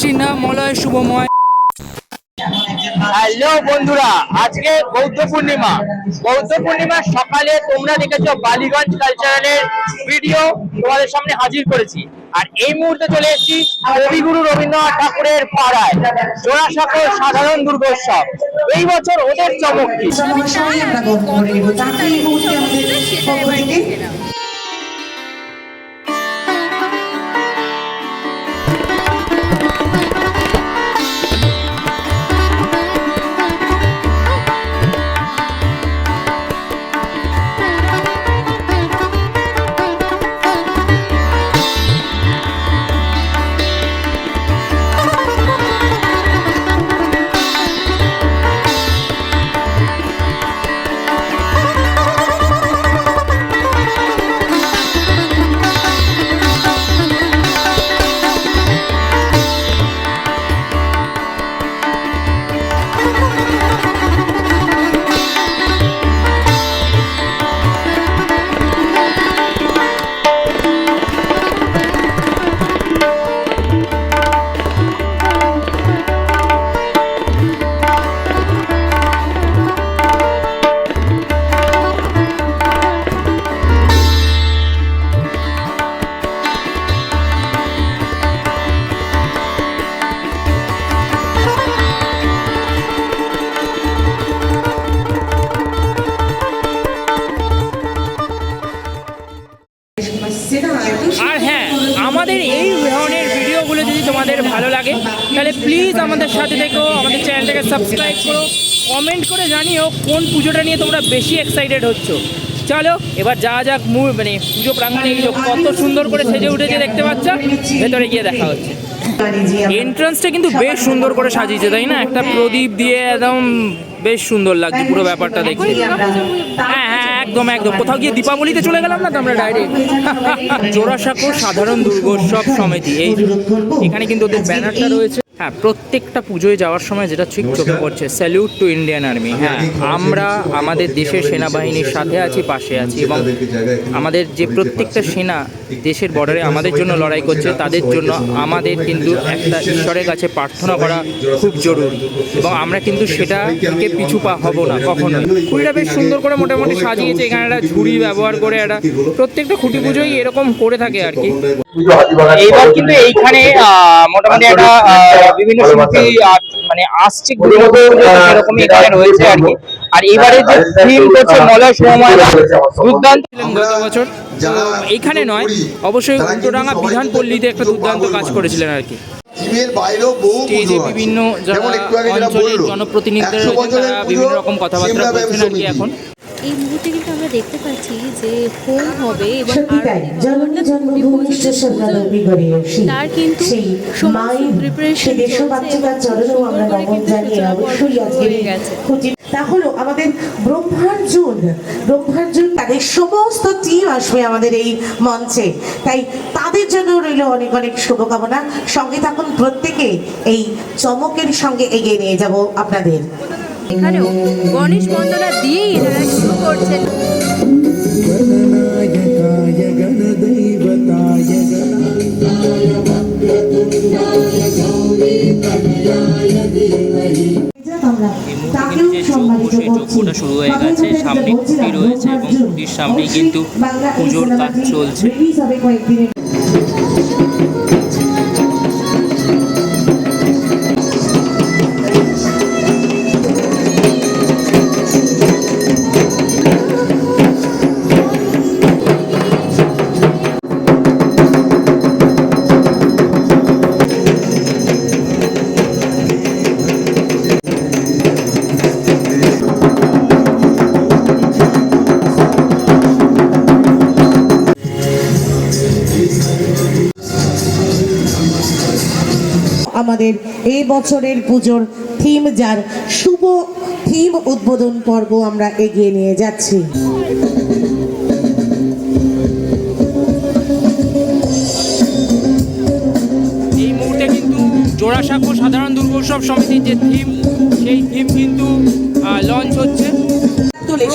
চিহ্না Malay Shubhamoy. Hello বন্ধুরা আজকে বৌদ্ধ পূর্ণিমা। বৌদ্ধ পূর্ণিমার সকালে তোমরা দেখেছ বালিগঞ্জ কালচারালের ভিডিও তোমাদের সামনে হাজির করেছি। আর এই মুহূর্তে চলে এসেছি কবিগুরু রবীন্দ্রনাথ ঠাকুরের পাড়ায়। জোড়াসাঁকোর সাধারণ দুর্গোৎসব। এই বছর ওদের চমক কি? আর হ্যাঁ আমাদের এই ধরনের ভিডিওগুলো যদি তোমাদের ভালো লাগে, তাহলে প্লিজ আমাদের সাথে দেখো আমাদের চ্যানেলটাকে সাবস্ক্রাইব করো কমেন্ট করে জানিও কোন পুজোটা নিয়ে তোমরা বেশি এক্সাইটেড হচ্ছ। চলো, এবার যা যাক মানে পুজো প্রাঙ্গণে যে কত সুন্দর করে সেজে উঠেছে দেখতে পাচ্ছ? ভেতরে গিয়ে দেখা হচ্ছে। এন্ট্রান্সটা কিন্তু বেশ সুন্দর করে সাজিয়েছে, তাই না? একটা প্রদীপ দিয়ে একদম বেশ সুন্দর লাগছে পুরো ব্যাপারটা দেখতে। হ্যাঁ হ্যাঁ একদম একদম। কোথাও গিয়ে দীপাবলিতে চলে গেলাম না তো আমরা ডাইরেক্ট জোড়াসাঁকো সাধারণ দুর্গোৎসব সমিতি, এই এখানে কিন্তু ওদের ব্যানারটা রয়েছে। হ্যাঁ প্রত্যেকটা পুজোয় যাওয়ার সময় যেটা ঠিক চোখে পড়ছে স্যালিউট টু ইন্ডিয়ান আর্মি হ্যাঁ আমরা আমাদের দেশের সেনাবাহিনীর সাথে আছি পাশে আছি এবং আমাদের যে প্রত্যেকটা সেনা দেশের বর্ডারে আমাদের জন্য লড়াই করছে তাদের জন্য আমাদের কিন্তু একটা ঈশ্বরের কাছে প্রার্থনা করা খুব জরুরি। এবং আমরা কিন্তু সেটা থেকে পিছু পা হব না কখনো খুঁটিটা বেশ সুন্দর করে মোটামুটি সাজিয়েছে এখানে একটা ঝুড়ি ব্যবহার করে একটা প্রত্যেকটা খুঁটি পুজোই এরকম করে থাকে আর কি। এইবার কিন্তু এইখানে মোটামুটি একটা বিভিন্ন শিল্পী মানে আসছে এরকমই এখানে রয়েছে আর কি। আর এবারে যে থিম করছে মলয় সময় দুর্দান্ত গত বছর এইখানে নয় অবশ্যই উল্টোডাঙ্গা বিধান পল্লীতে একটা দুর্দান্ত কাজ করেছিলেন আর কি। বাইরেও বহু। বিভিন্ন যারা যেমন একটু আগে যেটা অঞ্চলের বলল, জনপ্রতিনিধিরা 100 রয়েছেন বছরের তারা পুজো বিভিন্ন রকম কথাবার্তা বলছেন আর কি এখন। এই মুহূর্তে কিন্তু আমরা দেখতে পাচ্ছি যে হোম হবে এবং তার কিন্তু তা হলো আমাদের ব্রহ্মার্জুন ব্রহ্মার্জুন তাদের সমস্ত টিম আসবে আমাদের এই মঞ্চে। তাই তাদের জন্য রইল অনেক অনেক শুভকামনা। সঙ্গে থাকুন প্রত্যেকে এই চমকের সঙ্গে এগিয়ে নিয়ে যাব আপনাদের। এখানেও গণেশ বন্দনা দিয়েই এনারা শুরু করছেন। শুরু হয়ে গেছে। সামনে রয়েছে এবং ব্রহ্মার্জুন। সামনেই কিন্তু পুজোর কাজ চলছে। আমাদের এই বছরের পুজোর থিম যার শুভ থিম উদ্বোধন পর্ব আমরা এগিয়ে নিয়ে যাচ্ছি। এই মুহূর্তে কিন্তু জোড়াসাঁকো সাধারণ দুর্গোৎসব সমিতির যে থিম সেই থিম কিন্তু লঞ্চ হচ্ছে।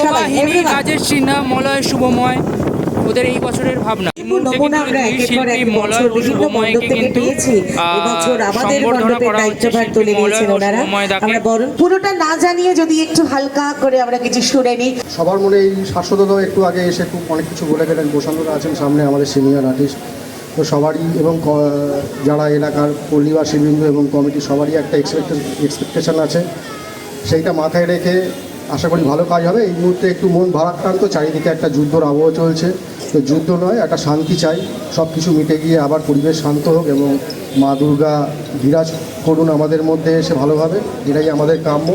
প্রবাহিনী কাজের চিহ্না মলয় শুভময় ওদের এই বছরের ভাবনা। এই নমুনা আমরা একের পর এক বছর বিভিন্ন মণ্ডপ থেকে পেয়েছি। এবছর আমাদের মণ্ডপের দায়িত্বভার তুলে নিয়েছেন ওনারা। আমরা বরং পুরোটা না জানিয়ে যদি একটু হালকা করে আমরা কিছু শুনে নিই। সবার মনে এই শাশ্বততাও একটু আগে এসে খুব অনেক কিছু বলে গেলেন। প্রশান্তরা আছেন সামনে আমাদের সিনিয়র আর্টিস্ট তো সবারই এবং যারা এলাকার পল্লীবাসীবৃন্দ এবং কমিটি সবারই একটা এক্সপেকটেশন আছে। সেইটা মাথায় রেখে আশা করি ভালো কাজ হবে। এই মুহূর্তে একটু মন ভারাক্রান্ত, চারিদিকে একটা যুদ্ধর আবহ চলছে। তো যুদ্ধ নয়, একটা শান্তি চাই। সব কিছু মিটে গিয়ে আবার পরিবেশ শান্ত হোক এবং মা দুর্গা বিরাজ করুন আমাদের মধ্যে এসে ভালোভাবে। এটাই আমাদের কাম্য।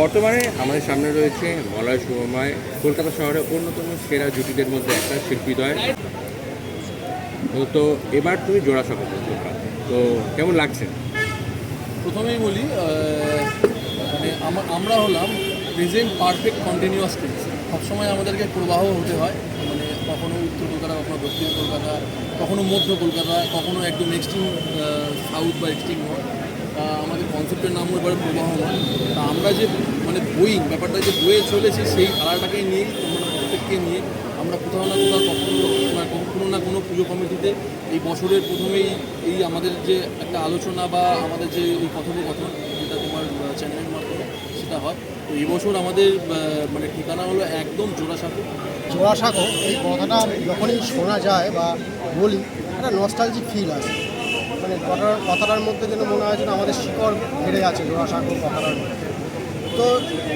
বর্তমানে আমাদের সামনে রয়েছে মলয় শুভময়, কলকাতা শহরের অন্যতম সেরা জুটিদের মধ্যে একটা শিল্পীদ্বয়। তো এবার তুমি জোড়া সকল তো কেমন লাগছে? প্রথমেই বলি মানে আমরা হলাম প্রেজেন্ট পারফেক্ট কন্টিনিউয়াস টেন্স সবসময় আমাদেরকে প্রবাহ হতে হয় মানে কখনো উত্তর কলকাতা, কখনো দক্ষিণ কলকাতা, কখনো মধ্য কলকাতা, কখনো একদম এক্সট্রিম সাউথ বা এক্সট্রিম নর্থ আমাদের কনসেপ্টের নামও এবারে প্রবাহমান। তা আমরা যে মানে বইং ব্যাপারটা যে বয়ে চলেছি, সেই ধারাটাকে নিয়ে, তোমরা প্রত্যেককে নিয়ে, আমরা কোথাও না কোথাও কখনো না কোনো না কোনো পুজো কমিটিতে এই বছরের প্রথমেই এই আমাদের যে একটা আলোচনা বা আমাদের যে এই কথোপকথন, যেটা তোমার চ্যানেলের মাধ্যমে সেটা হয়। তো এবছর আমাদের মানে ঠিকানা হলো একদম জোড়াসাঁকো। জোড়াসাঁকো, এই কথাটা যখনই শোনা যায় বা বলি, একটা নস্টালজিক ফিল আসে। মানে কথাটার কথাটার মধ্যে যেন মনে হয় যেন আমাদের শিকড় বেড়ে আছে জোড়াসাঁকো কথাটার মধ্যে। তো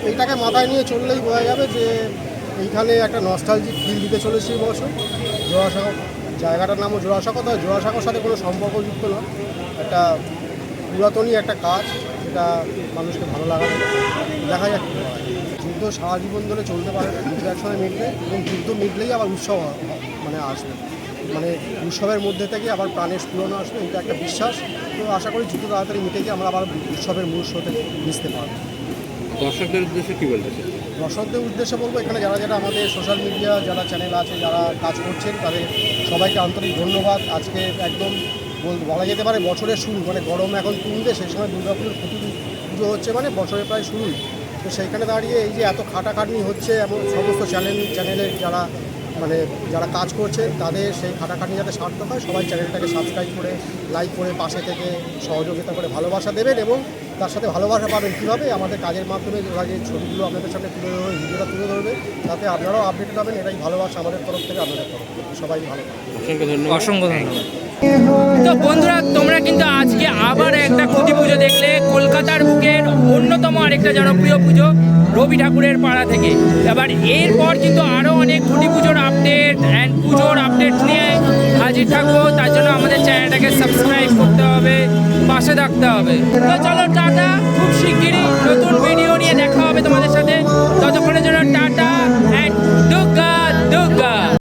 এইটাকে মাথায় নিয়ে চললেই বোঝা যাবে যে এইখানে একটা নস্টালজিক ফিল দিতে চলেছি এই বছর। জোড়াসাঁকো জায়গাটার নামও জোড়াসাঁকো তবে জোড়াসাঁকোর সাথে কোনো সম্পর্কযুক্ত নয়। একটা পুরাতনই একটা কাজ যেটা মানুষকে ভালো লাগাবে। দেখা যাক যুদ্ধ সারা জীবন ধরে চলতে পারে না, যুদ্ধ একসময় মিটলে এবং যুদ্ধ মিটলেই আবার উৎসব মানে আসবে। মানে উৎসবের মধ্যে থেকে আবার প্রাণের স্ফুরণ আসবে এটা একটা বিশ্বাস। তো আশা করি যুদ্ধ তাড়াতাড়ি মিটে গিয়ে আমরা আবার উৎসবের মূল স্রোতে মিশতে পারব। দর্শকদের উদ্দেশ্যে কী বলতে? দর্শকদের উদ্দেশ্যে বলব এখানে যারা যারা আমাদের সোশ্যাল মিডিয়া যারা চ্যানেল আছে যারা কাজ করছেন তাদের সবাইকে আন্তরিক ধন্যবাদ। আজকে একদম বল- বলা যেতে পারে বছরের শুরু মানে গরম এখন তুলবে সেই সময় দুর্গাপুজোর পুজো পুজো হচ্ছে মানে বছরের প্রায় শুরুই। তো সেইখানে দাঁড়িয়ে এই যে এত খাটাখাটনি হচ্ছে এমন সমস্ত চ্যানেল চ্যানেলের যারা মানে যারা কাজ করছে তাদের সেই খাটাখাটি যাতে সার্থক হয় সবাই চ্যানেলটাকে সাবস্ক্রাইব করে লাইক করে পাশে থেকে সহযোগিতা করে ভালোবাসা দেবেন এবং তার সাথে ভালোবাসা পাবেন কীভাবে? আমাদের কাজের মাধ্যমে ওরা যে ছবিগুলো আপনাদের সামনে তুলে ধরবে ভিডিওটা তুলে ধরবে তাতে আপনারাও আপডেট পাবেন এটাই ভালোবাসা আমাদের তরফ থেকে আপনাদের তরফ থেকে। সবাই ভালো অসংখ্য ধন্যবাদ। তো বন্ধুরা তোমরা কিন্তু আজকে আবার একটা খুঁটি পুজো দেখলে কলকাতার বুকের অন্যতম আরেকটা জনপ্রিয় পুজো রবি ঠাকুরের পাড়া থেকে। এবার এরপর কিন্তু আরও অনেক খুঁটি পুজোর আপডেট অ্যান্ড পুজোর আপডেট নিয়ে হাজির থাকব। তার জন্য আমাদের চ্যানেলটাকে সাবস্ক্রাইব করতে হবে, পাশে থাকতে হবে। তো চলো টাটা, খুব শিগগিরই নতুন ভিডিও নিয়ে দেখা হবে তোমাদের সাথে। ততক্ষণের জন্য টাটা অ্যান্ড দুর্গা দুর্গা